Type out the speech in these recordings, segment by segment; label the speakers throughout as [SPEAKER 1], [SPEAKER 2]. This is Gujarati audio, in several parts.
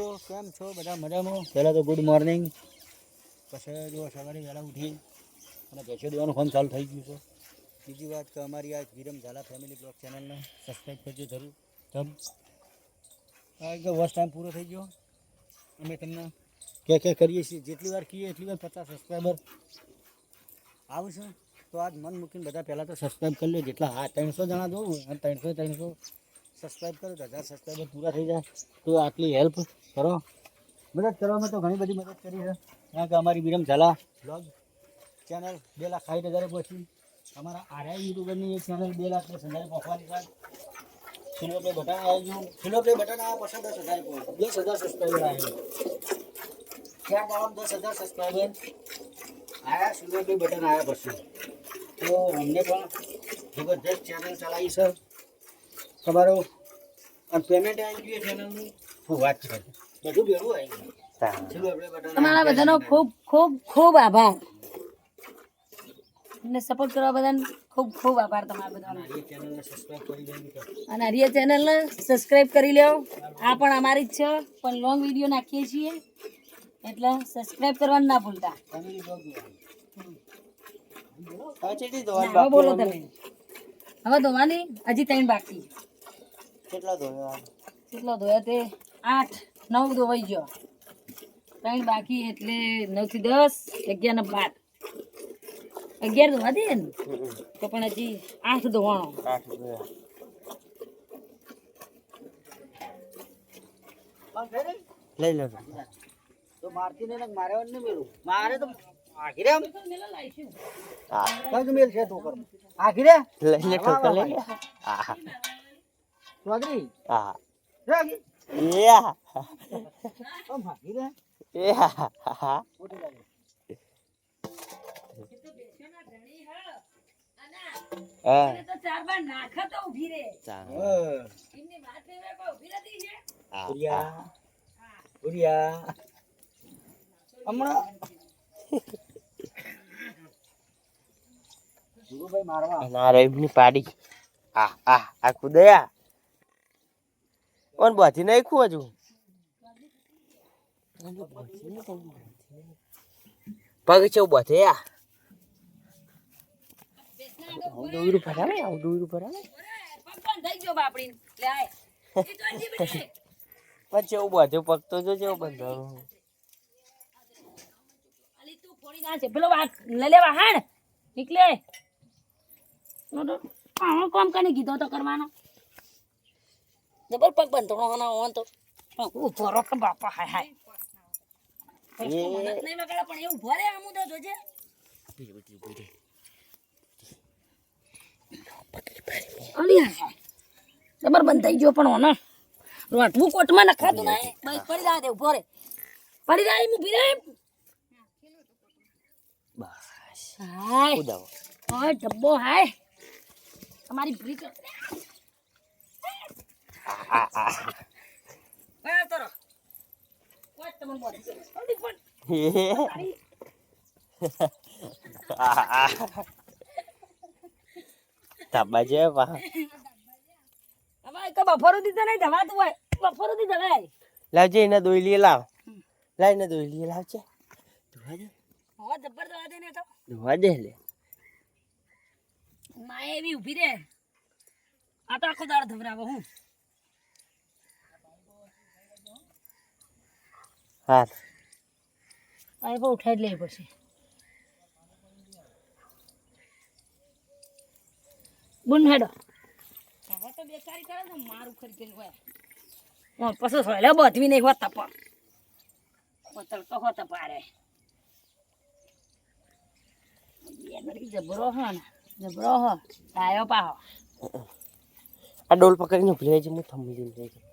[SPEAKER 1] દોસ્તો કેમ છો? બધા મજામાં? પહેલાં તો ગુડ મોર્નિંગ પછી જો સવારે વહેલા ઉઠી અને ભેંસો દેવાનું ફોન ચાલુ થઈ ગયું છે. બીજી વાત કે અમારી આ વિરમ ઝાલા ફેમિલી બ્લોગ ચેનલને સબસ્ક્રાઈબ કરજો જરૂર. કારણ કે વોચ ટાઈમ પૂરો થઈ ગયો. અમે તમને કે કે કરીએ છીએ. જેટલી વાર કહીએ એટલી વાર પચાસ સબસ્ક્રાઈબર આવશે. તો આજ મન મૂકીને બધા પહેલાં તો સબસ્ક્રાઈબ કરી લે. જેટલા હા, ત્રણસો જણા જોવું અને ત્રણસો ત્રણસો સબસ્ક્રાઈબ કરો તો હજાર સબસ્ક્રાઈબર પૂરા થઈ જાય. તો આટલી હેલ્પ કરો. મદદ કરવામાં તો ઘણી બધી મદદ કરી છે. કારણ કે અમારી વિરમ ઝાલા બ્લોગ ચેનલ બે લાખ સાઠ હજારે પહોંચી અમારા આર્યા યુટ્યુબરની એક ચેનલ બે લાખ દસ હજારે પહોંચવાની વાત સિલ્વર પ્લે બટન આવી ગયું સિલ્વર પ્લે બટન આવ્યા પછી દસ હજાર પહોંચ્યું દસ હજાર સબસ્ક્રાઈબર આવ્યું ક્યાં ગામ દસ હજાર સબસ્ક્રાઈબર આવ્યા સિલ્વર પ્લે બટન આવ્યા પછી. તો અમને પણ જબરદસ્ત ચેનલ ચલાવી છે. તમારો અને પેમેન્ટ આવી ગયું ચેનલનું શું વાત છે. બધું ભેગું આવી ગયું.
[SPEAKER 2] તમારા બધાનો ખૂબ ખૂબ ખૂબ આભાર. અમને સપોર્ટ કરવા બધાને ખૂબ ખૂબ આભાર તમારા બધાનો.
[SPEAKER 1] સબસ્ક્રાઈબ
[SPEAKER 2] અને હરિયા ચેનલને સબસ્ક્રાઈબ કરી લો આ પણ અમારી જ છે પણ લોંગ વીડિયો નાખીએ છીએ. એટલે સબસ્ક્રાઇબ કરવાનું ના ભૂલતા. ના, હવે બોલો તમે. હવે ધોવાની હજી ત્રણ બાકી.
[SPEAKER 1] કેટલા ધોયા?
[SPEAKER 2] કેટલા ધોયા તે? આઠ નવ ધોવાઈ ગયો. ત્રણ બાકી એટલે નવથી દસ અગિયાર ને બાર. અગિયાર ધોવા દે ને? તો પણ હજી આઠ ધોવાનો.
[SPEAKER 1] લઈ લો તો. મારતી ને મારે ને મેલું. મારે તો આખી રે મેલ છે લઈ લે ઠોકર લઈ લે. ચોધરી હા. રાગી
[SPEAKER 2] નાખે તો ઊભી રે
[SPEAKER 1] ગુરુભાઈ મારવા
[SPEAKER 3] નારાયણની પાડી. આ આ આ કુદયા. ઓન બાથી નાખ્યું હજુ? પગ છે બધે આ દોયરું ભરાવે આવું દોયરું ભરાવે.
[SPEAKER 2] પગ તો
[SPEAKER 3] જો
[SPEAKER 2] ના છે પેલો વાત લઈ લેવા હાણ નીકળે. કોમ કીધો તો કરવાનો. જબર પગ બંધણો હોનો હોન તો ઊભો રો કે બાપા હાય હાય પછી તો મને જ નહીં વગાડે પણ એવું ભરે આમું તો જોજે અલી હાય હાય. જબર બંધ થઈ ગયો પણ હોનો રોટવું કોટમાં નખાતું નહીં બસ પડી જાય દે ઊભો રે પડી જાય હું ઊભી
[SPEAKER 3] બસ
[SPEAKER 2] હાય હાય ડબ્બો હાય તમારી બ્રીક
[SPEAKER 3] આ
[SPEAKER 2] છે બફરો દીધા નહીં ધવાતું હોય. બફરો દીધો નહીં
[SPEAKER 3] લાવજે એને દોઈ લઈએ લાવ. લાવ એને દોઈ લઈએ લાવજે. ધોવા દે.
[SPEAKER 2] હવે જબ્બર દવા દે ને તો.
[SPEAKER 3] ધોવા દે લે.
[SPEAKER 2] માએ એવી ઊભી રે આ તો આખો દાળ ધવરાવો હું.
[SPEAKER 3] હા
[SPEAKER 2] આ ઉઠાવી પછી લેવી પડશે બુન હેડો. હવે તો બેકારી કરે ને મારું ખરી હોય. પછી સોયલે બધવી નહીં હોત તપ પતલ તો હોત પારે જબરો હો ને જબરો હો. આયો પાહો.
[SPEAKER 3] આ ડોલ પકડીને ઊભી રહેજે હું થંભી
[SPEAKER 2] જઈને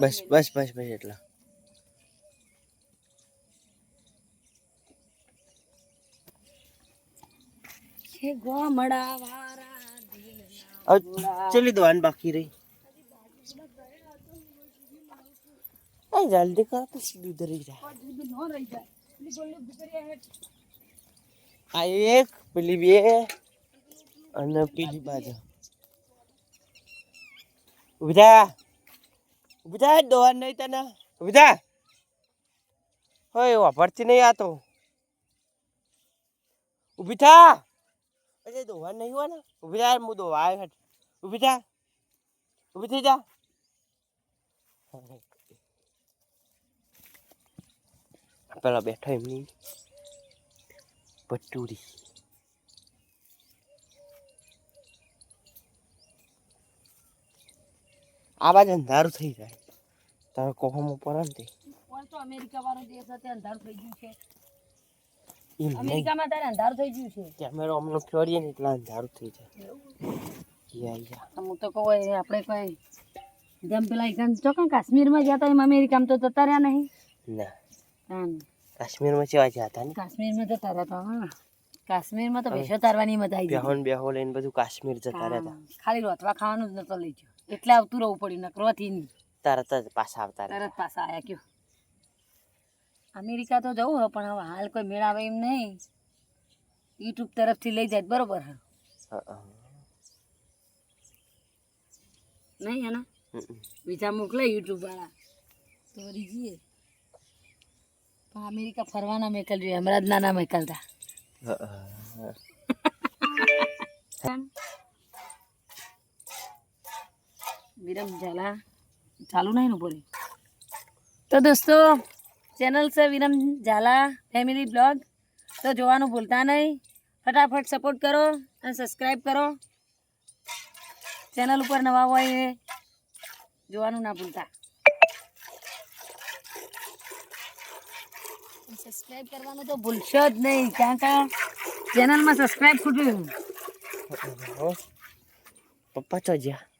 [SPEAKER 3] બસ બસ બસ બસ એટલા. ચલી દવાન બાકી રહી. જલ્દી કર તો સીધું ધરી જાય. આ એક પેલી બે અને પેલી બાજુ. ઊભી થા દોવાન નહીં તને. થા હોય, વાપરતી નહીં આ તો. ઊભી થા. અરે, દોવાન નહીં હોય ને ઊભી થા હું દોવા આવ્યો હેઠ. ઊભી થા ઊભી થઈ જા. પેલા બેઠો એમની. પટુરી આ બાજુ અંધારું થઈ જાય. તારે કોહમ ઉપર ને
[SPEAKER 2] પણ તો અમેરિકા વાળો દેશ હતો અંધારું થઈ ગયું છે. અમેરિકામાં તારે અંધારું થઈ ગયું છે.
[SPEAKER 3] કેમેરો અમને ફેરીએ ને એટલે અંધારું થઈ જાય.
[SPEAKER 2] હું તો કહું આપણે કોઈ જેમ પેલા એક ચોકન કાશ્મીરમાં ગયા હતા એમ અમેરિકામાં તો જતા રહ્યા નહીં.
[SPEAKER 3] ના. કાશ્મીરમાં કેવા જતા ને?
[SPEAKER 2] કાશ્મીરમાં જતા રહ્યા હતા હા. કાશ્મીરમાં તો ભેંસો તારવાની મજા આવી
[SPEAKER 3] બેહોન બેહો લઈને બધું કાશ્મીર જતા રહેતા.
[SPEAKER 2] હા, ખાલી રોતવા ખાવાનું જ નતો લઈ ગયો. એટલે આવતું રહેવું પડ્યું નકરોથી નહીં.
[SPEAKER 3] તરત જ પાછા આવતા
[SPEAKER 2] તરત પાછા આવ્યા કયો. અમેરિકા તો જવું હે પણ હવે હાલ કોઈ મેળાવે એમ નહીં. યુટ્યુબ તરફથી લઈ જાય બરોબર હે. નહીં એના બીજા મોકલે યુટ્યુબ વાળા. તો રીજીએ પણ અમેરિકા ફરવાના મેકલ જોઈએ હમણાં જ નાના મોકલતા
[SPEAKER 3] હા, હા.
[SPEAKER 2] વિરમ ઝાલા ચાલુ નહીં નું પૂરી તો દોસ્તો ચેનલ છે વિરમ ઝાલા ફેમિલી બ્લોગ તો જોવાનું ભૂલતા નહીં. ફટાફટ સપોર્ટ કરો અને સબસ્ક્રાઈબ કરો. ચેનલ ઉપર નવા હોય એ જોવાનું ના ભૂલતા. સબસ્ક્રાઈબ કરવાનું તો ભૂલશો જ નહીં. કારણ કે ચેનલમાં સબસ્ક્રાઈબ ખૂટ્યું.
[SPEAKER 3] હો. પપ્પા ચો જ્યાં?